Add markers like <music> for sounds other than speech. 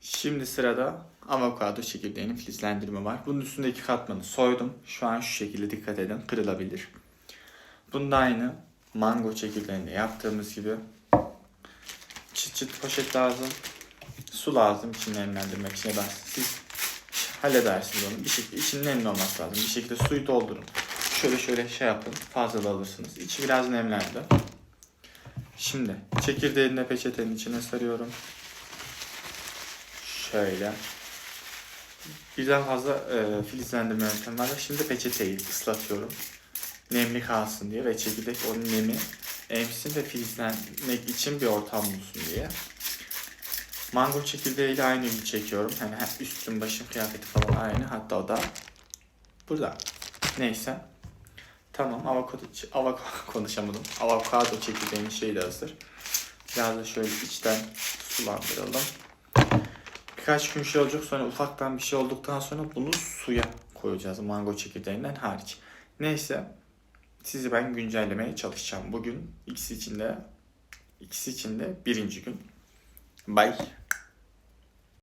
Şimdi sırada avokado çekirdeğinin filizlendirme var. Bunun üstündeki katmanı soydum. Şu an şu şekilde dikkat edin kırılabilir. Bunda aynı mango çekirdeğinde yaptığımız gibi çıt çıt poşet lazım. Su lazım içini nemlendirmek için da siz halledersiniz onu. Bir şekilde içinin nemli olması lazım. Bir şekilde suyu doldurun. Şöyle şöyle şey yapın. Fazla da alırsınız. İçi biraz nemlendi. Şimdi çekirdeğini de peçetenin içine sarıyorum. Şöyle. Birden fazla e, filizlendirme yöntemi var. Şimdi peçeteyi ıslatıyorum. Nemli kalsın diye ve çekirdek o nemi emsin ve filizlenmek için bir ortam bulsun diye. Mango çekirdeğiyle aynı gibi çekiyorum. Hem üstüm başım kıyafeti falan aynı. Hatta o da burada. Neyse. Tamam avokado, avokado <laughs> konuşamadım. Avokado çekirdeğinin şeyi de hazır. Biraz da şöyle içten sulandıralım. Birkaç gün şey olacak sonra ufaktan bir şey olduktan sonra bunu suya koyacağız mango çekirdeğinden hariç. Neyse sizi ben güncellemeye çalışacağım. Bugün ikisi için de ikisi için de birinci gün. Bye.